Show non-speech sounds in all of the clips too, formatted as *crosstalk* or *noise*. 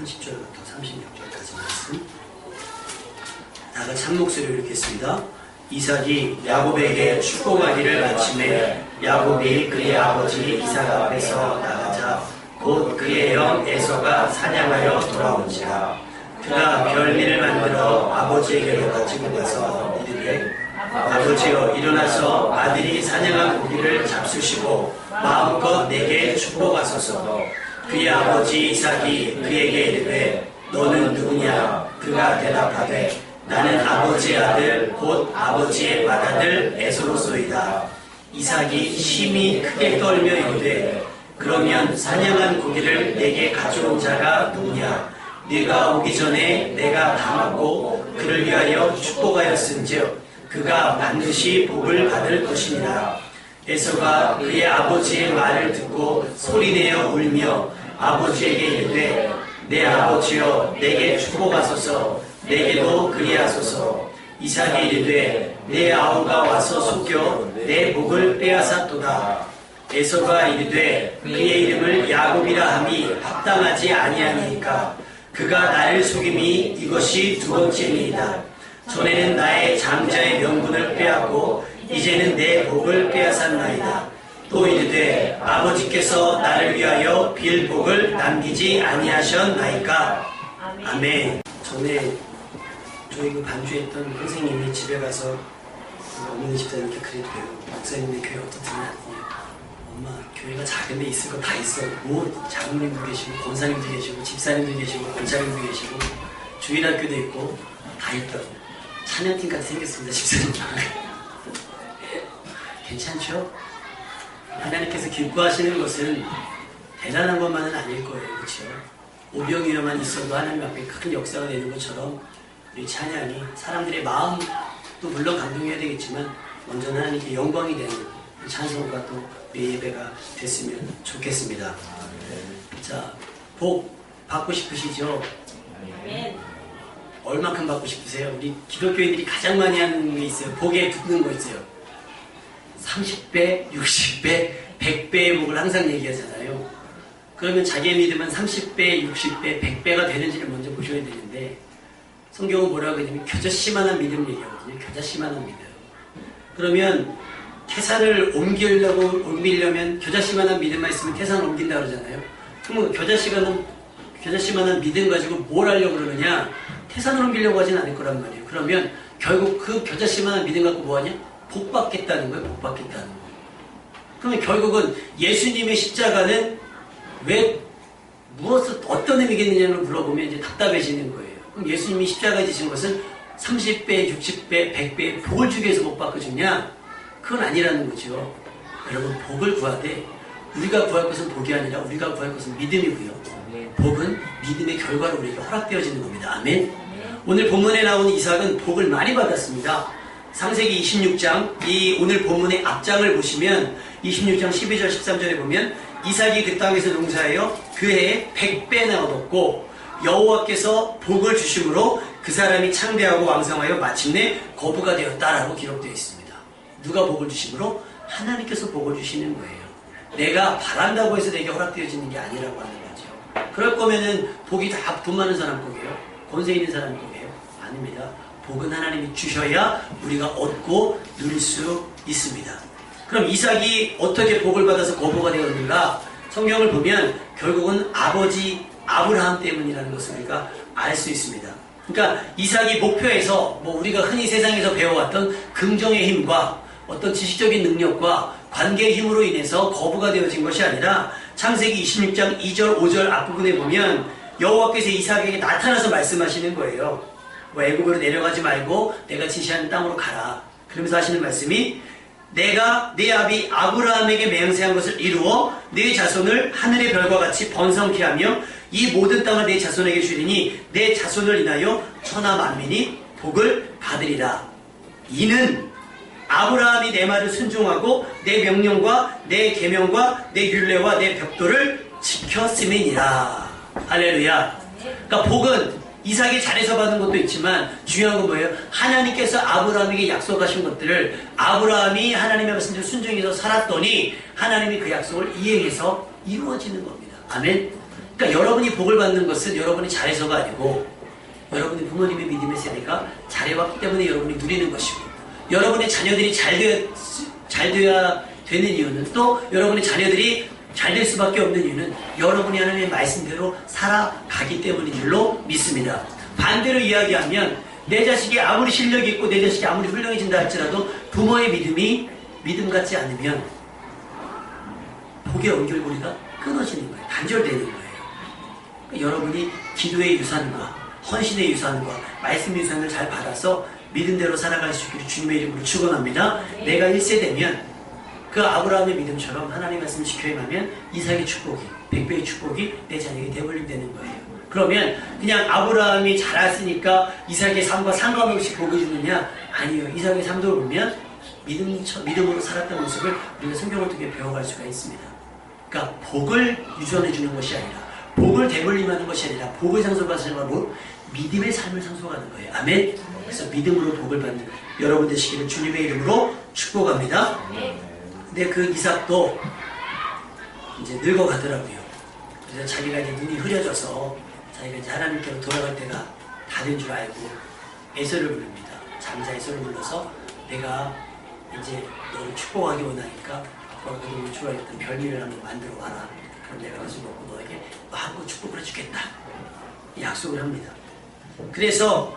30절부터 36절까지 말씀. 다 같이 한 목소리로 읽겠습니다. 이삭이 야곱에게 축복하기를 마침에 야곱이 그의 아버지 이삭 앞에서 나가자 곧 그의 형 에서가 사냥하여 돌아온지라 그가 별미를 만들어 아버지에게로 가지고 가서 이르되 아버지여 일어나서 아들이 사냥한 고기를 잡수시고 마음껏 내게 축복하소서 그의 아버지 이삭이 그에게 이르되 너는 누구냐? 그가 대답하되 나는 아버지의 아들 곧 아버지의 맏아들 에서로소이다. 이삭이 심히 크게 떨며 이르되 그러면 사냥한 고기를 내게 가져온 자가 누구냐? 네가 오기 전에 내가 당하고 그를 위하여 축복하였은즉 그가 반드시 복을 받을 것이니라. 에서가 그의 아버지의 말을 듣고 소리내어 울며 아버지에게 이르되 내 아버지여 내게 축복하소서. 내게도 그리하소서. 이삭이 이르되 내 아우가 와서 속여 내 복을 빼앗았도다. 에서가 이르되 그의 이름을 야곱이라 함이 합당하지 아니하니까 그가 나를 속임이 이것이 두 번째니이다. 전에는 나의 장자의 명분을 빼앗고 이제는 내 복을 빼앗았나이다 또 이르되 아버지께서 나를 위하여 빌 복을 남기지 아니하셨나이까 아멘 전에 저희 그 반주했던 선생님이 집에 가서 그 어머니 집사님께 그랬대요. 목사님네 교회 어떻더냐 엄마 교회가 작은 데 있을 거 다 있어. 뭐 장로님도 계시고 권사님도 계시고 집사님도 계시고 권사님도 계시고 주일학교도 있고 다 있다고. 찬양팀 같이 생겼습니다 집사님. *laughs* 괜찮죠? 하나님께서 기뻐하시는 것은 대단한 것만은 아닐 거예요. 그렇죠? 오병이어만 있어도 하나님 앞에 큰 역사가 되는 것처럼 우리 찬양이 사람들의 마음도 물론 감동해야 되겠지만 먼저 하나님께 영광이 되는 찬송과 또 예배가 됐으면 좋겠습니다. 자, 복 받고 싶으시죠? 얼마큼 받고 싶으세요? 우리 기독교인들이 가장 많이 하는 게 있어요. 복에 붙는 거 있어요. 30배, 60배, 100배의 복을 항상 얘기하잖아요. 그러면 자기의 믿음은 30배, 60배, 100배가 되는지를 먼저 보셔야 되는데 성경은 뭐라고 하냐면 겨자씨만한 믿음을 얘기하거든요. 겨자씨만한 믿음. 그러면 태산을 옮기려고 옮기려면 겨자씨만한 믿음만 있으면 태산을 옮긴다 그러잖아요. 그러면 겨자씨가는 겨자씨만한 믿음 가지고 뭘 하려고 그러느냐? 태산을 옮기려고 하진 않을 거란 말이에요. 그러면 결국 그 겨자씨만한 믿음 갖고 뭐 하냐? 복 받겠다는 거예요. 복 받겠다는 거예요. 그러면 결국은 예수님의 십자가는 왜 무엇을 어떤 의미겠느냐를 물어보면 이제 답답해지는 거예요. 그럼 예수님이 십자가에 지신 것은 30배, 60배, 100배 복을 주기 위해서 복 받고 주냐? 그건 아니라는 거죠. 여러분 복을 구하되 우리가 구할 것은 복이 아니라 우리가 구할 것은 믿음이고요. 복은 믿음의 결과로 우리에게 허락되어지는 겁니다. 아멘. 오늘 본문에 나온 이삭은 복을 많이 받았습니다. 상세기 26장 이 오늘 본문의 앞장을 보시면 26장 12절 13절에 보면 이삭이 그 땅에서 농사하여 그 해에 100배나 얻었고 여호와께서 복을 주심으로 그 사람이 창대하고 왕성하여 마침내 거부가 되었다라고 기록되어 있습니다. 누가 복을 주심으로? 하나님께서 복을 주시는 거예요. 내가 바란다고 해서 내게 허락되어지는 게 아니라고 하는 거죠. 그럴 거면은 복이 다 돈 많은 사람 복이에요. 권세 있는 사람 복이에요. 아닙니다. 복은 하나님이 주셔야 우리가 얻고 누릴 수 있습니다. 그럼 이삭이 어떻게 복을 받아서 거부가 되었는가? 성경을 보면 결국은 아버지 아브라함 때문이라는 것을 우리가 알 수 있습니다. 그러니까 이삭이 목표에서 뭐 우리가 흔히 세상에서 배워왔던 긍정의 힘과 어떤 지식적인 능력과 관계의 힘으로 인해서 거부가 되어진 것이 아니라 창세기 26장 2절 5절 앞부분에 보면 여호와께서 이삭에게 나타나서 말씀하시는 거예요. 뭐 애굽으로 내려가지 말고 내가 지시하는 땅으로 가라. 그러면서 하시는 말씀이 내가 네 아비 아브라함에게 맹세한 것을 이루어 네 자손을 하늘의 별과 같이 번성케 하며 이 모든 땅을 내 자손에게 주리니 내 자손을 인하여 천하 만민이 복을 받으리라. 이는 아브라함이 내 말을 순종하고 내 명령과 내 계명과 내 율례와 내 벽도를 지켰음이니라. 할렐루야. 그러니까 복은 이삭이 잘해서 받은 것도 있지만 중요한 건 뭐예요? 하나님께서 아브라함에게 약속하신 것들을 아브라함이 하나님의 말씀대로 순종해서 살았더니 하나님이 그 약속을 이행해서 이루어지는 겁니다. 아멘. 그러니까 여러분이 복을 받는 것은 여러분이 잘해서가 아니고 여러분의 부모님의 믿음의 세대가 잘해왔기 때문에 여러분이 누리는 것이고 여러분의 자녀들이 잘 되어야 되는 이유는 또 여러분의 자녀들이 잘 될 수밖에 없는 이유는 여러분이 하나님의 말씀대로 살아가기 때문인 줄로 믿습니다. 반대로 이야기하면 내 자식이 아무리 실력이 있고 내 자식이 아무리 훌륭해진다 할지라도 부모의 믿음이 믿음 같지 않으면 복의 연결고리가 끊어지는 거예요. 단절되는 거예요. 그러니까 여러분이 기도의 유산과 헌신의 유산과 말씀 유산을 잘 받아서 믿음대로 살아갈 수 있기를 주님의 이름으로 축원합니다. 내가 1세되면 그 아브라함의 믿음처럼 하나님 말씀을 지켜 행하면 이삭의 축복이, 백배의 축복이 내 자녀에게 되돌림되는 거예요. 그러면 그냥 아브라함이 잘했으니까 이삭의 삶과 상관없이 복을 주느냐? 아니요. 이삭의 삶도 보면 믿음, 믿음으로 살았던 모습을 우리가 성경을 통해 배워갈 수가 있습니다. 그러니까 복을 유전해 주는 것이 아니라 복을 되돌림하는 것이 아니라 복을 상속하시는 바로 믿음의 삶을 상속하는 거예요. 아멘. 그래서 믿음으로 복을 받는 여러분 되시기를 주님의 이름으로 축복합니다. 근데 그 이삭도 이제 늙어가더라고요. 그래서 자기가 이제 눈이 흐려져서 자기가 이제 하나님께로 돌아갈 때가 다 된 줄 알고 에서를 부릅니다. 장자 에서를 불러서 내가 이제 너를 축복하기 원하니까 아빠가 그동안 좋아했던 별미를 한번 만들어 와라. 그럼 내가 가서 먹고 너에게 마음껏 축복을 해주겠다. 약속을 합니다. 그래서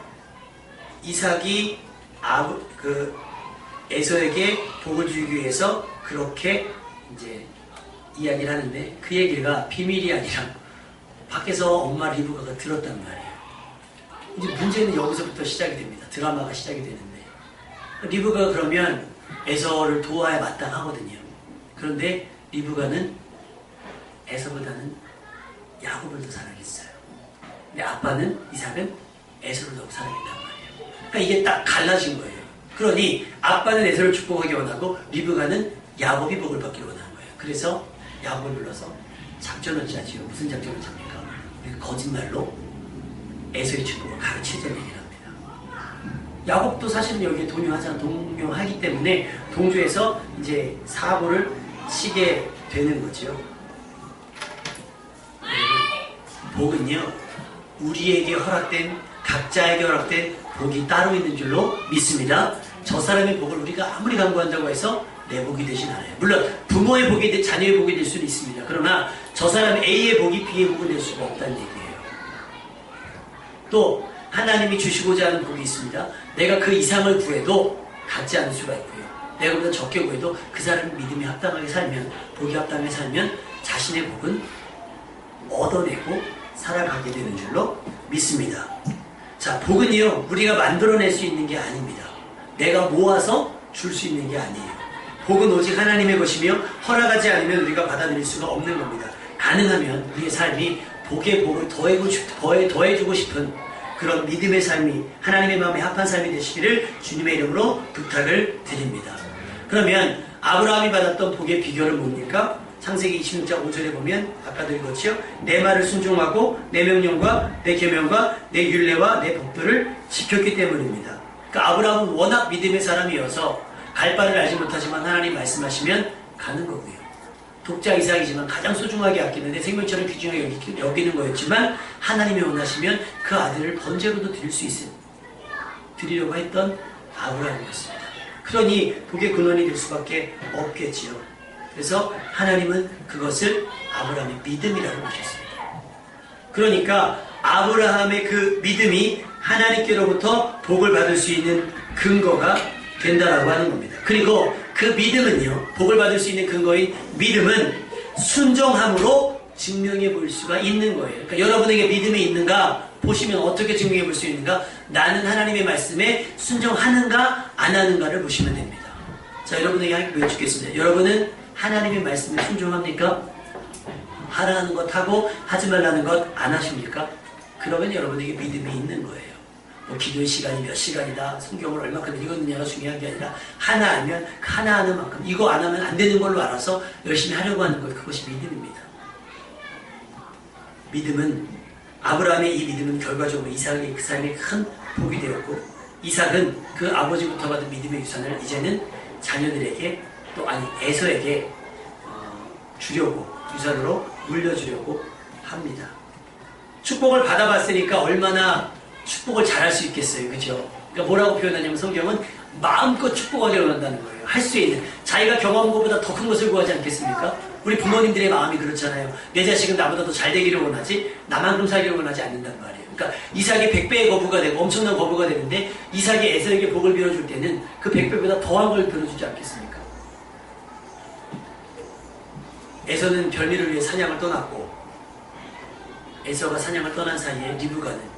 이삭이 아브 그 에서에게 복을 주기 위해서 그렇게 이제 이야기를 하는데 그 얘기가 비밀이 아니라 밖에서 엄마 리브가가 들었단 말이에요. 이제 문제는 여기서부터 시작이 됩니다. 드라마가 시작이 되는데 리브가 그러면 에서를 도와야 마땅하거든요. 그런데 리브가는 에서보다는 야곱을 더 사랑했어요. 근데 아빠는 이삭은 에서를 더 사랑했단 말이에요. 그러니까 이게 딱 갈라진 거예요. 그러니 아빠는 에서를 축복하기 원하고 리브가는 야곱이 복을 받기를 원하는 거예요. 그래서 야곱을 불러서 작전을 짜지요. 무슨 작전을 짭니까? 거짓말로 에서의 축복을 가르치자 얘기를 합니다. 야곱도 사실은 여기에 동요하자 동요하기 때문에 동조해서 이제 사고를 치게 되는 거죠. 복은요 우리에게 허락된 각자에게 허락된 복이 따로 있는 줄로 믿습니다. 저 사람의 복을 우리가 아무리 강구한다고 해서 내 복이 되진 않아요. 물론 부모의 복이 돼 자녀의 복이 될 수는 있습니다. 그러나 저 사람 A의 복이 B의 복이 될 수가 없다는 얘기예요. 또 하나님이 주시고자 하는 복이 있습니다. 내가 그 이상을 구해도 갖지 않을 수가 있고요. 내가 보다 적게 구해도 그 사람이 믿음이 합당하게 살면 복이 합당하게 살면 자신의 복은 얻어내고 살아가게 되는 줄로 믿습니다. 자, 복은요, 우리가 만들어낼 수 있는 게 아닙니다. 내가 모아서 줄 수 있는 게 아니에요. 복은 오직 하나님의 것이며 허락하지 않으면 우리가 받아들일 수가 없는 겁니다. 가능하면 우리의 삶이 복의 복을 더해고 싶, 더해, 더해주고 싶은 그런 믿음의 삶이 하나님의 마음에 합한 삶이 되시기를 주님의 이름으로 부탁을 드립니다. 그러면 아브라함이 받았던 복의 비결은 뭡니까? 창세기 26장 5절에 보면 아까도 읽었지요. 내 말을 순종하고 내 명령과 내 계명과 내 율례와 내 법도를 지켰기 때문입니다. 그러니까 아브라함은 워낙 믿음의 사람이어서 갈 바를 알지 못하지만 하나님 말씀하시면 가는 거고요. 독자 이삭이지만 가장 소중하게 아끼는 내 생명처럼 귀중하게 여기- 여기는 거였지만 하나님이 원하시면 그 아들을 번제로도 드릴 수 있을 드리려고 했던 아브라함이었습니다. 그러니 복의 근원이 될 수밖에 없겠지요. 그래서 하나님은 그것을 아브라함의 믿음이라고 보셨습니다. 그러니까 아브라함의 그 믿음이 하나님께로부터 복을 받을 수 있는 근거가 된다라고 하는 겁니다. 그리고 그 믿음은요, 복을 받을 수 있는 근거인 믿음은 순종함으로 증명해 볼 수가 있는 거예요. 그러니까 여러분에게 믿음이 있는가 보시면 어떻게 증명해 볼 수 있는가? 나는 하나님의 말씀에 순종하는가 안 하는가를 보시면 됩니다. 자, 여러분에게 하나 여쭙겠습니다. 여러분은 하나님의 말씀에 순종합니까? 하라는 것 하고 하지 말라는 것 안 하십니까? 그러면 여러분에게 믿음이 있는 거예요. 뭐 기도의 시간이 몇 시간이다, 성경을 얼마큼 읽었느냐가 중요한 게 아니라 하나 하면 그 하나 하는 만큼 이거 안 하면 안 되는 걸로 알아서 열심히 하려고 하는 것 그것이 믿음입니다. 믿음은 아브라함의 이 믿음은 결과적으로 이삭의 그 삶에 큰 복이 되었고 이삭은 그 아버지부터 받은 믿음의 유산을 이제는 자녀들에게 또 아니 에서에게 어, 주려고 유산으로 물려주려고 합니다. 축복을 받아봤으니까 얼마나 축복을 잘할 수 있겠어요. 그죠? 그러니까 뭐라고 표현하냐면 성경은 마음껏 축복하기를 원한다는 거예요. 할 수 있는. 자기가 경험한 것보다 더 큰 것을 구하지 않겠습니까? 우리 부모님들의 마음이 그렇잖아요. 내 자식은 나보다 더 잘 되기를 원하지 나만큼 살기를 원하지 않는단 말이에요. 그러니까 이삭이 100배의 거부가 되고 엄청난 거부가 되는데 이삭이 에서에게 복을 빌어줄 때는 그 100배보다 더한 걸 빌어주지 않겠습니까? 에서는 별미를 위해 사냥을 떠났고 에서가 사냥을 떠난 사이에 리브가는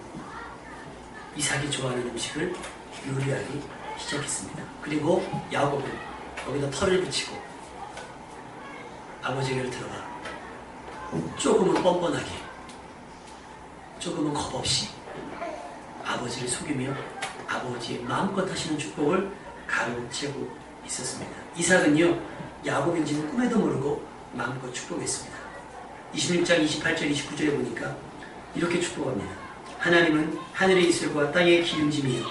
이삭이 좋아하는 음식을 요리하기 시작했습니다. 그리고 야곱은 거기다 털을 붙이고 아버지에게 들어가 조금은 뻔뻔하게 조금은 겁없이 아버지를 속이며 아버지의 마음껏 하시는 축복을 가로채고 있었습니다. 이삭은요 야곱인지는 꿈에도 모르고 마음껏 축복했습니다. 26장 28절 29절에 보니까 이렇게 축복합니다. 하나님은 하늘의 이슬과 땅의 기름짐이요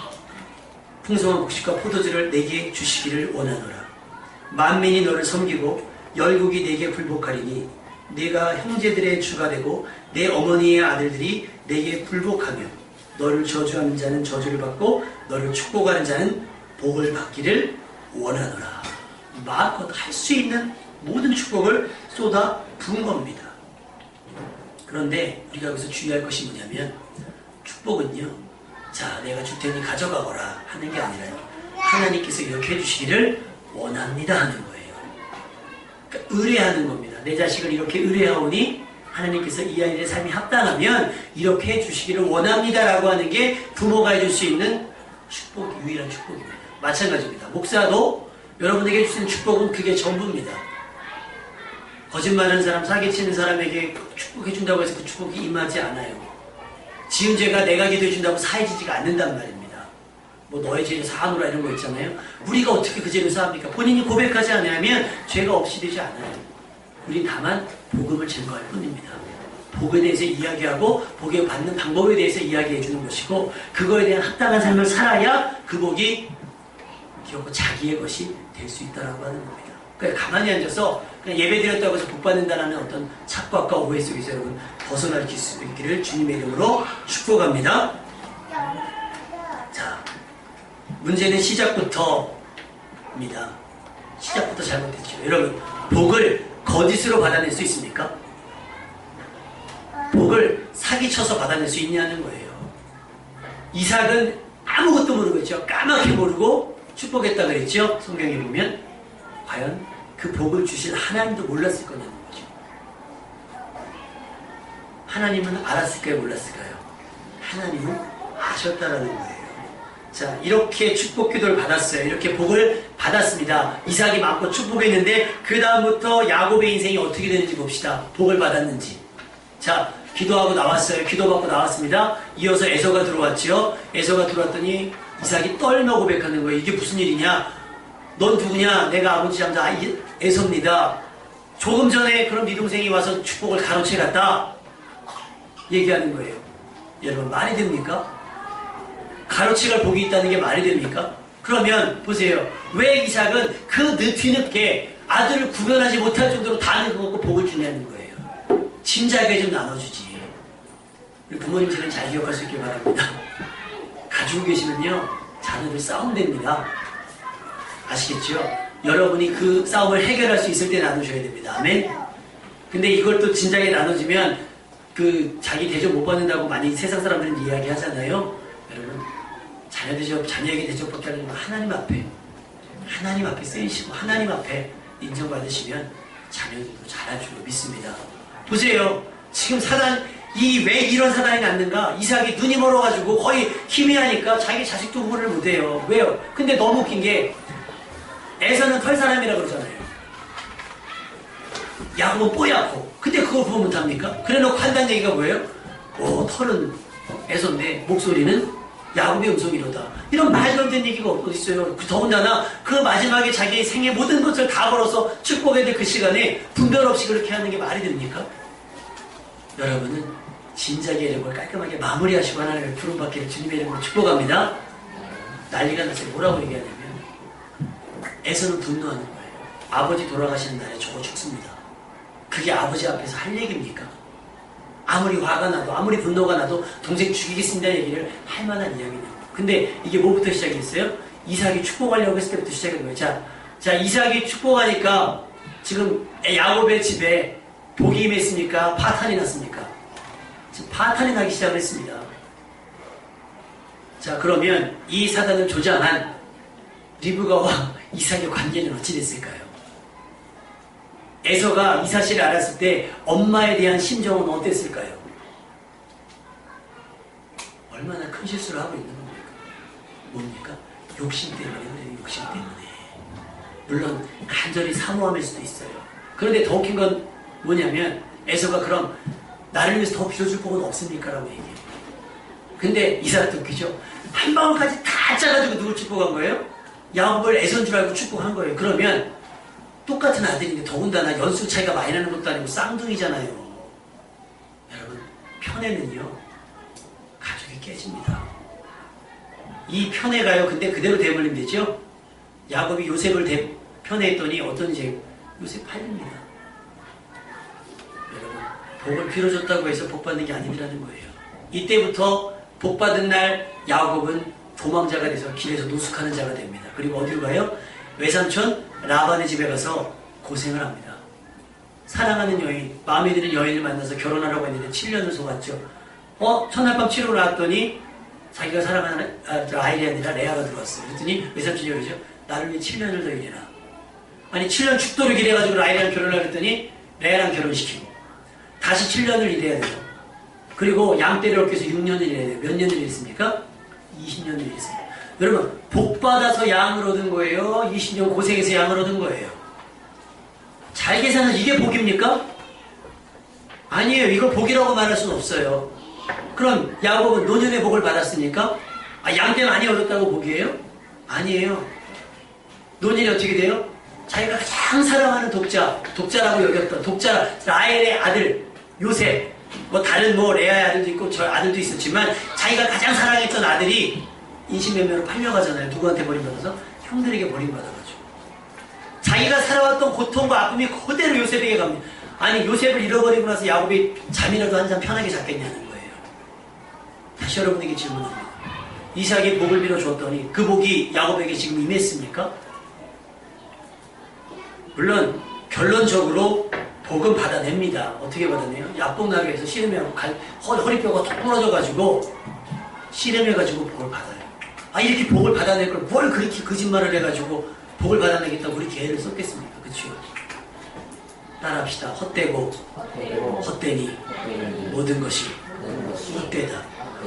풍성한 곡식과 포도주를 내게 주시기를 원하노라. 만민이 너를 섬기고 열국이 내게 불복하리니 내가 형제들의 주가 되고 내 어머니의 아들들이 내게 불복하며 너를 저주하는 자는 저주를 받고 너를 축복하는 자는 복을 받기를 원하노라. 마음껏 할 수 있는 모든 축복을 쏟아 부은 겁니다. 그런데 우리가 여기서 주의할 것이 뭐냐면 축복은요. 자, 내가 줄 테니 가져가거라 하는 게 아니라요. 하나님께서 이렇게 해주시기를 원합니다 하는 거예요. 그러니까 의뢰하는 겁니다. 내 자식을 이렇게 의뢰하오니 하나님께서 이 아이의 삶이 합당하면 이렇게 해주시기를 원합니다라고 하는 게 부모가 해줄 수 있는 축복, 유일한 축복입니다. 마찬가지입니다. 목사도 여러분에게 있는 축복은 그게 전부입니다. 거짓말하는 사람, 사기치는 사람에게 축복해준다고 해서 그 축복이 임하지 않아요. 지은 죄가 내가 기도해 준다고 사해지지가 않는단 말입니다. 뭐 너의 죄를 사하노라 이런 거 있잖아요. 우리가 어떻게 그 죄를 사합니까? 본인이 고백하지 않으면 죄가 없이 되지 않아요. 우린 다만 복음을 증거할 뿐입니다. 복에 대해서 이야기하고 복에 받는 방법에 대해서 이야기해 주는 것이고 그거에 대한 합당한 삶을 살아야 그 복이 결국 자기의 것이 될 수 있다라고 하는 겁니다. 그러니까 가만히 앉아서 그냥 예배 드렸다고 해서 복 받는다라는 어떤 착각과 오해 속에서 여러분 벗어날 수 있기를 주님의 이름으로 축복합니다. 자, 문제는 시작부터입니다. 시작부터 잘못했죠. 여러분, 복을 거짓으로 받아낼 수 있습니까? 복을 사기쳐서 받아낼 수 있냐는 거예요. 이삭은 아무것도 모르고 있죠. 까맣게 모르고 축복했다 그랬죠. 성경에 보면 과연 그 복을 주실 하나님도 몰랐을 거냐는 거죠. 하나님은 알았을까요? 몰랐을까요? 하나님은 아셨다라는 거예요. 자, 이렇게 축복 기도를 받았어요. 이렇게 복을 받았습니다. 이삭이 마음껏 축복했는데, 그 다음부터 야곱의 인생이 어떻게 되는지 봅시다. 복을 받았는지. 자, 기도하고 나왔어요. 기도받고 나왔습니다. 이어서 에서가 들어왔죠. 에서가 들어왔더니 이삭이 떨며 고백하는 거예요. 이게 무슨 일이냐? 넌 누구냐? 내가 아버지 잠자 에서입니다. 조금 전에 그런 네 동생이 와서 축복을 가로채 갔다. 얘기하는 거예요. 여러분, 말이 됩니까? 가로치갈 복이 있다는 게 말이 됩니까? 그러면 보세요. 왜 이삭은 그 뒤늦게 아들을 구별하지 못할 정도로 다 늙어갖고 복을 주냐는 거예요. 진작에 좀 나눠주지. 우리 부모님들은 잘 기억할 수 있길 바랍니다. 가지고 계시면요. 자녀들 싸움 됩니다. 아시겠죠? 여러분이 그 싸움을 해결할 수 있을 때 나누셔야 됩니다. 아멘? 근데 이걸 또 진작에 나눠주면 그 자기 대접 못 받는다고 많이 세상 사람들은 이야기 하잖아요. 여러분, 자녀 대접, 자녀에게 대접받게 건 하나님 앞에, 하나님 앞에 쓰이시고, 하나님 앞에 인정받으시면 자녀들도 잘할 줄로 믿습니다. 보세요. 지금 사단, 이 왜 이런 사단이 났는가? 이삭이 눈이 멀어가지고 거의 희미하니까 자기 자식도 구분을 못해요. 왜요? 근데 너무 웃긴 게, 에서는 털 사람이라 그러잖아요. 야곱은 뽀얗고. 근데 그걸 구분 못합니까? 그래 놓고 한다는 얘기가 뭐예요? 오, 털은 에서인데, 목소리는 야곱의 음성이로다. 이런 말도 안 되는 얘기가 어디 있어요? 그 더군다나 그 마지막에 자기 생의 모든 것을 다 걸어서 축복해야 될 그 시간에 분별 없이 그렇게 하는 게 말이 됩니까? 여러분은 진작에 이런 걸 깔끔하게 마무리하시고 하나님을 부름받기를 주님의 이름으로 축복합니다. 난리가 나서 뭐라고 얘기하냐면 에서는 분노하는 거예요. 아버지 돌아가시는 날에 저거 죽습니다. 그게 아버지 앞에서 할 얘기입니까? 아무리 화가 나도 아무리 분노가 나도 동생 죽이겠습니다 얘기를 할 만한 이야기냐. 근데 이게 뭐부터 시작했어요? 이삭이 축복하려고 했을 때부터 시작한 거예요. 자, 자 이삭이 축복하니까 지금 야곱의 집에 복이 임했습니까? 파탄이 났습니까? 지금 파탄이 나기 시작을 했습니다. 자 그러면 이 사단을 조장한 리브가와 이삭의 관계는 어찌 됐을까요? 에서가 이 사실을 알았을 때 엄마에 대한 심정은 어땠을까요? 얼마나 큰 실수를 하고 있는 겁니까? 뭡니까? 욕심 때문에 그래요. 욕심 때문에. 물론 간절히 사모함일 수도 있어요. 그런데 더 웃긴 건 뭐냐면 에서가 그럼 나를 위해서 더 빌어줄 복은 없습니까? 라고 얘기해요. 근데 이삭도 웃기죠. 한 방울까지 다 짜가지고 누굴 축복한 거예요? 야곱을 애선 줄 알고 축복한 거예요. 그러면 똑같은 아들인데 더군다나 연수 차이가 많이 나는 것도 아니고 쌍둥이잖아요. 여러분 편애는요 가족이 깨집니다. 이 편애가요 근데 그대로 대물림 되죠? 야곱이 요셉을 대, 편애했더니 어떤 이제 요셉 팔립니다. 여러분 복을 빌어줬다고 해서 복 받는 게 아니라는 거예요. 이때부터 복 받은 날 야곱은 도망자가 돼서 길에서 노숙하는 자가 됩니다. 그리고 어디로 가요? 외삼촌 라반의 집에 가서 고생을 합니다. 사랑하는 여인, 마음에 드는 여인을 만나서 결혼하라고 했는데 7년을 속았죠. 어? 첫날 밤 치러 나왔더니 자기가 사랑하는 아, 저 아이가 아니라 레아가 들어왔어요. 그랬더니 외삼촌이 그러죠. 나를 위해 7년을 더 일해라. 아니 7년 죽도록 일해가지고 라이랑 결혼을 했더니 레아랑 결혼시키고 다시 7년을 일해야 돼요. 그리고 양떼를 얻기 위해서 6년을 일해야 돼요. 몇 년을 일했습니까? 20년을 일했습니다. 여러분 복 받아서 양을 얻은 거예요? 20년 고생해서 양을 얻은 거예요? 잘 계산은 이게 복입니까? 아니에요. 이걸 복이라고 말할 수는 없어요. 그럼 야곱은 노년의 복을 받았으니까 아, 양떼 많이 얻었다고 복이에요? 아니에요. 노년이 어떻게 돼요? 자기가 가장 사랑하는 독자, 독자라고 여겼던 독자 라헬의 아들 요셉, 뭐 다른 뭐 레아의 아들도 있고 저 아들도 있었지만 자기가 가장 사랑했던 아들이 인신매매로 팔려가잖아요. 누구한테 버림받아서? 형들에게 버림받아가지고. 자기가 살아왔던 고통과 아픔이 그대로 요셉에게 갑니다. 아니 요셉을 잃어버리고 나서 야곱이 잠이라도 한잔 편하게 잤겠냐는 거예요. 다시 여러분에게 질문합니다. 이삭이 복을 빌어 주었더니 그 복이 야곱에게 지금 임했습니까? 물론 결론적으로 복은 받아냅니다. 어떻게 받아내요? 약복나게 해서 씨름해갖고 갈- 허, 허리 뼈가 톡 부러져가지고 씨름해가지고 복을 받아요. 아 이렇게 복을 받아낼 걸 뭘 그렇게 거짓말을 해가지고 복을 받아내겠다고 우리 개를 썼겠습니까? 그치요? 따라합시다. 헛되고 헛되니 모든 것이 헛되다.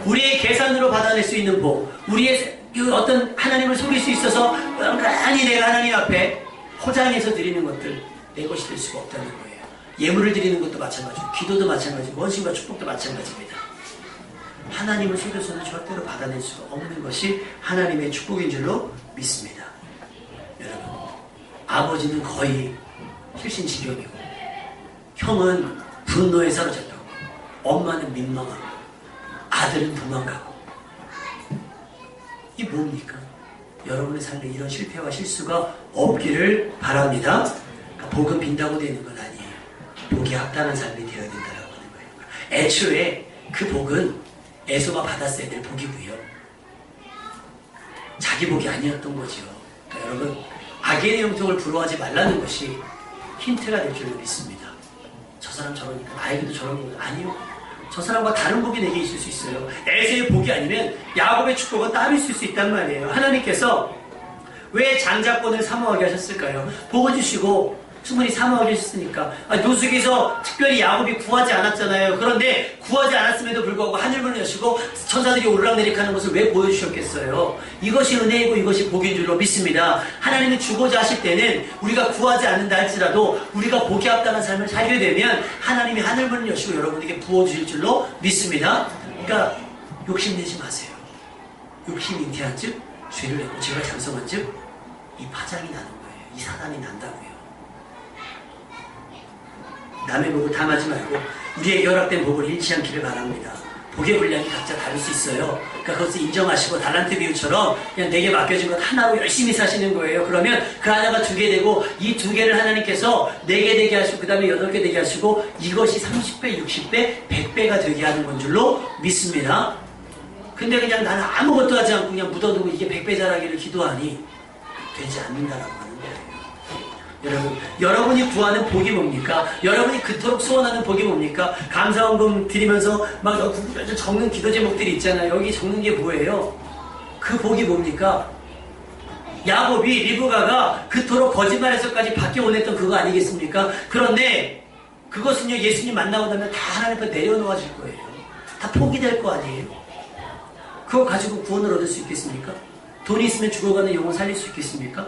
우리의 계산으로 받아낼 수 있는 복, 우리의 그 어떤 하나님을 속일 수 있어서 간간히 내가 하나님 앞에 포장해서 드리는 것들 내 것이 될 수가 없다는 거예요. 예물을 드리는 것도 마찬가지고, 기도도 마찬가지고, 원신과 축복도 마찬가지입니다. 하나님을 속여서는 절대로 받아낼 수가 없는 것이 하나님의 축복인 줄로 믿습니다. 여러분, 아버지는 거의 실신지경이고, 형은 분노에 사로잡히고, 엄마는 민망하고, 아들은 도망가고. 이 뭡니까? 여러분의 삶에 이런 실패와 실수가 없기를 바랍니다. 그러니까 복은 빈다고 되는 건 아니에요. 복이 합당한 삶이 되어야 된다고 하는 거예요. 애초에 그 복은 에서가 받았어야 될 복이고요. 자기 복이 아니었던 거죠. 그러니까 여러분 악인의 영통을 부러워하지 말라는 것이 힌트가 될 줄로 믿습니다. 저 사람 저러니까 나에게도 저런 거 아니요. 저 사람과 다른 복이 내게 있을 수 있어요. 에서의 복이 아니면 야곱의 축복은 따로 있을 수 있단 말이에요. 하나님께서 왜 장자권을 사모하게 하셨을까요? 복을 주시고 충분히 사모하게 하셨으니까 아, 노숙에서 특별히 야곱이 구하지 않았잖아요. 그런데 구하지 않았음에도 불구하고 하늘문을 여시고 천사들이 오르락내리하는 것을 왜 보여주셨겠어요? 이것이 은혜이고 이것이 복인 줄로 믿습니다. 하나님이 주고자 하실 때는 우리가 구하지 않는다 할지라도 우리가 복이 합당한 삶을 살게 되면 하나님이 하늘문을 여시고 여러분에게 부어주실 줄로 믿습니다. 그러니까 욕심내지 마세요. 욕심이 잉태한 즉 죄를 했고 죄가 장성한 즉 이 파장이 나는 거예요. 이 사단이 난다고요. 남의 복을 탐하지 말고 우리의 결합된 복을 잃지 않기를 바랍니다. 복의 분량이 각자 다를 수 있어요. 그러니까 그것을 인정하시고 달란트 비유처럼 그냥 내게 맡겨진 것 하나로 열심히 사시는 거예요. 그러면 그 하나가 두 개 되고 이 두 개를 하나님께서 네 개 되게 하시고 그 다음에 여덟 개 되게 하시고 이것이 30배, 60배, 100배가 되게 하는 건 줄로 믿습니다. 근데 그냥 나는 아무것도 하지 않고 그냥 묻어두고 이게 100배 자라기를 기도하니 되지 않는다라고. 여러분, 여러분이 구하는 복이 뭡니까? 여러분이 그토록 소원하는 복이 뭡니까? 감사원금 드리면서 막 적는 기도 제목들이 있잖아요. 여기 적는 게 뭐예요? 그 복이 뭡니까? 야곱이 리브가가 그토록 거짓말해서까지 밖에 원했던 그거 아니겠습니까? 그런데 그것은요 예수님 만나고 나면 다 하나님 앞에 내려놓아질 거예요. 다 포기될 거 아니에요. 그거 가지고 구원을 얻을 수 있겠습니까? 돈이 있으면 죽어가는 영혼 살릴 수 있겠습니까?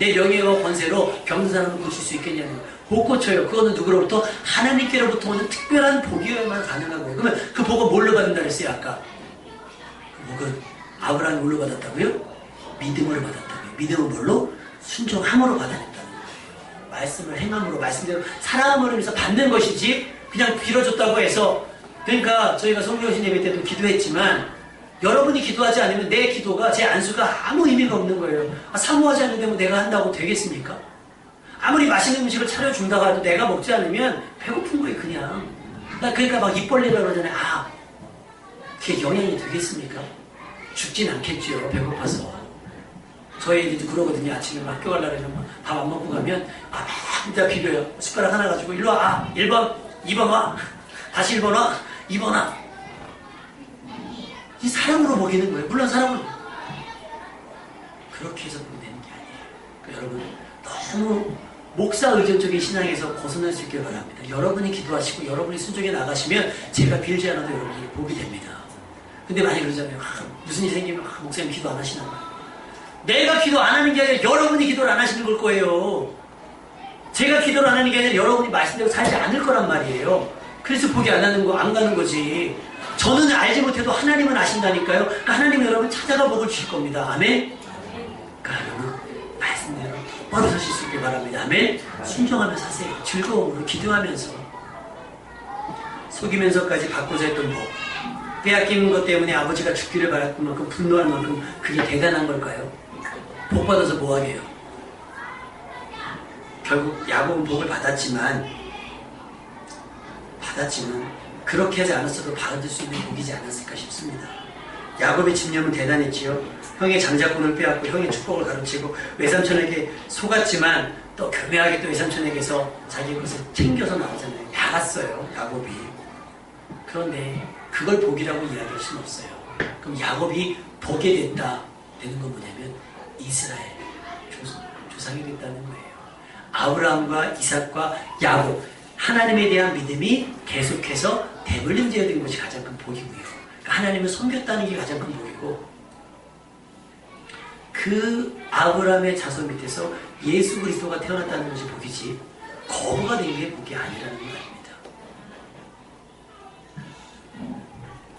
내 명예와 권세로 병든 사람을 고칠 수 있겠냐는 거예요. 못 고쳐요. 그거는 누구로부터? 하나님께로부터 오는 특별한 복이어야만 가능한 거예요. 그러면 그 복은 뭘로 받는다 그랬어요, 아까? 그 복은 아브라함이 뭘로 받았다고요? 믿음으로 받았다고요. 믿음은 뭘로? 순종함으로 받아냈다는 거예요. 말씀을 행함으로, 말씀대로 사랑함으로 해서 받는 것이지, 그냥 빌어줬다고 해서, 그러니까 저희가 성교신 예배 때도 기도했지만, 여러분이 기도하지 않으면 내 기도가 제 안수가 아무 의미가 없는 거예요. 아, 사모하지 않는데 뭐 내가 한다고 되겠습니까? 아무리 맛있는 음식을 차려준다고 해도 내가 먹지 않으면 배고픈 거예요 그냥. 나 그러니까 막 입 벌리려고 그러잖아요. 아 그게 영향이 되겠습니까? 죽진 않겠죠 배고파서. 저희 애들도 그러거든요. 아침에 막 학교 가려고 그러면 밥 안 먹고 가면 아막 이따 비벼요. 숟가락 하나 가지고 일로 와. 아, 1번, 2번 와. 다시 1번 와. 2번 와. 이 사랑으로 먹이는 거예요. 물론 사랑은 그렇게 해서 되는 게 아니에요. 그러니까 여러분 너무 목사 의존적인 신앙에서 벗어날 수 있길 바랍니다. 여러분이 기도하시고 여러분이 순종해 나가시면 제가 빌지 않아도 여러분이 복이 됩니다. 근데 많이 그러잖아요. 아, 무슨 일 생기면 아, 목사님 기도 안 하시나 봐요. 내가 기도 안 하는 게 아니라 여러분이 기도를 안 하시는 걸 거예요. 제가 기도를 안 하는 게 아니라 여러분이 말씀대로 살지 않을 거란 말이에요. 그래서 복이 안 하는 거, 안 가는 거지. 저는 알지 못해도 하나님은 아신다니까요. 그러니까 하나님은 여러분 찾아가 복을 주실 겁니다. 아멘? 그러니까 말씀대로 사실 수 있길 바랍니다. 아멘? 순종하면서 하세요. 즐거움으로 기도하면서. 속이면서까지 받고자 했던 복. 빼앗기는 것 때문에 아버지가 죽기를 바랐던 만큼 분노할 만큼 그게 대단한 걸까요? 복 받아서 뭐 하게요? 결국 야곱은 복을 받았지만 받았지만 그렇게 하지 않았어도 받을 수 있는 복이지 않았을까 싶습니다. 야곱의 집념은 대단했지요. 형의 장자권을 빼앗고 형의 축복을 가르치고 외삼촌에게 속았지만 또 교묘하게 또 외삼촌에게서 자기 것을 챙겨서 나오잖아요. 나갔어요. 야곱이. 그런데 그걸 복이라고 이야기할 수는 없어요. 그럼 야곱이 복이 됐다. 되는 건 뭐냐면 이스라엘 조상이 됐다는 거예요. 아브라함과 이삭과 야곱 하나님에 대한 믿음이 계속해서 대물림되어 된 것이 가장 큰 복이고요. 그러니까 하나님을 섬겼다는 게 가장 큰 복이고 그 아브라함의 자손 밑에서 예수 그리스도가 태어났다는 것이 복이지 거부가 된게 복이 아니라는 걸 압니다.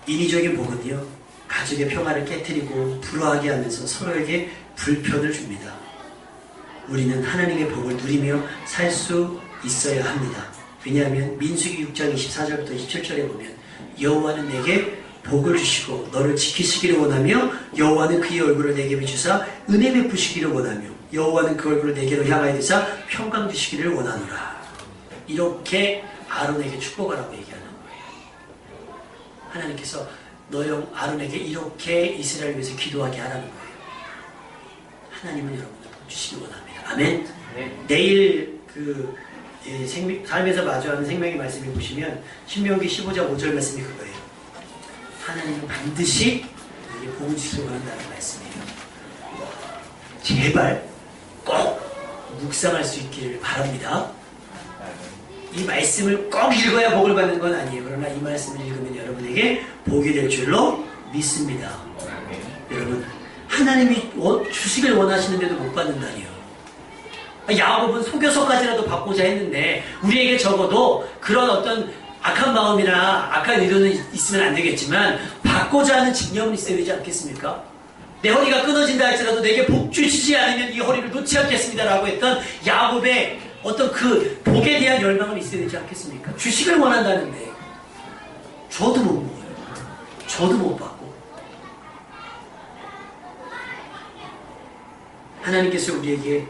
인위적인 복은요 가족의 평화를 깨뜨리고 불화하게 하면서 서로에게 불편을 줍니다. 우리는 하나님의 복을 누리며 살 수 있어야 합니다. 왜냐하면 민수기 6장 24절부터 27절에 보면 여호와는 내게 복을 주시고 너를 지키시기를 원하며 여호와는 그의 얼굴을 내게 비추사 은혜 베푸시기를 원하며 여호와는 그 얼굴을 내게로 향하여 드사 평강 주시기를 원하노라. 이렇게 아론에게 축복하라고 얘기하는 거예요. 하나님께서 너형 아론에게 이렇게 이스라엘 위해서 기도하게 하라는 거예요. 하나님은 여러분을 복 주시기 원합니다. 아멘. 네. 내일 그 예, 생명, 삶에서 마주하는 생명의 말씀을 보시면 신명기 15장 5절 말씀이 그거예요. 하나님은 반드시 복을 주시려고 한다는 말씀이에요. 제발 꼭 묵상할 수 있기를 바랍니다. 이 말씀을 꼭 읽어야 복을 받는 건 아니에요. 그러나 이 말씀을 읽으면 여러분에게 복이 될 줄로 믿습니다. 여러분 하나님이 원- 주시길 원하시는데도 못 받는다니요. 야곱은 속여서까지라도 받고자 했는데 우리에게 적어도 그런 어떤 악한 마음이나 악한 의도는 있- 있으면 안 되겠지만 받고자 하는 집념은 있어야 되지 않겠습니까? 내 허리가 끊어진다 할지라도 내게 복 주시지 않으면 이 허리를 놓지 않겠습니다라고 했던 야곱의 어떤 그 복에 대한 열망은 있어야 되지 않겠습니까? 주식을 원한다는데 저도 못 먹어요. 저도 못 받고 하나님께서 우리에게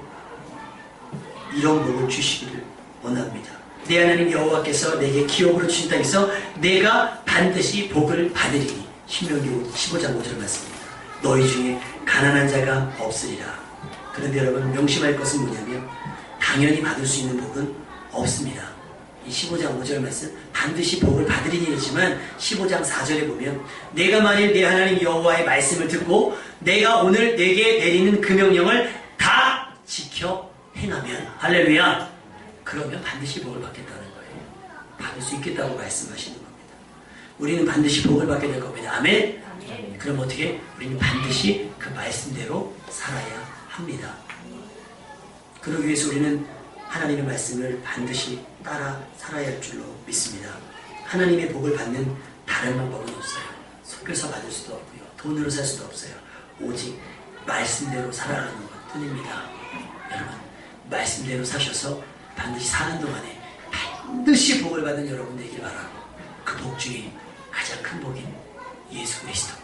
이런 복을 주시기를 원합니다. 내 하나님 여호와께서 내게 기업으로 주신 땅에서 내가 반드시 복을 받으리니 신명기 15장 5절 말씀입니다. 너희 중에 가난한 자가 없으리라. 그런데 여러분 명심할 것은 뭐냐면 당연히 받을 수 있는 복은 없습니다. 이 15장 5절 말씀 반드시 복을 받으리니 했지만 15장 4절에 보면 내가 만일 내 하나님 여호와의 말씀을 듣고 내가 오늘 내게 내리는 그 명령을 다 지켜 행하면 할렐루야 그러면 반드시 복을 받겠다는 거예요. 받을 수 있겠다고 말씀하시는 겁니다. 우리는 반드시 복을 받게 될 겁니다. 아멘. 그럼 어떻게? 우리는 반드시 그 말씀대로 살아야 합니다. 그러기 위해서 우리는 하나님의 말씀을 반드시 따라 살아야 할 줄로 믿습니다. 하나님의 복을 받는 다른 방법은 없어요. 속여서 받을 수도 없고요. 돈으로 살 수도 없어요. 오직 말씀대로 살아가는 것 뿐입니다. 여러분, 말씀대로 사셔서 반드시 사는 동안에 반드시 복을 받는 여러분 되길 바라고 그 복 중에 가장 큰 복인 예수 그리스도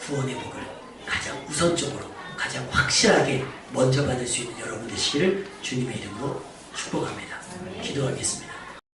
구원의 복을 가장 우선적으로 가장 확실하게 먼저 받을 수 있는 여러분 되시기를 주님의 이름으로 축복합니다. 기도하겠습니다.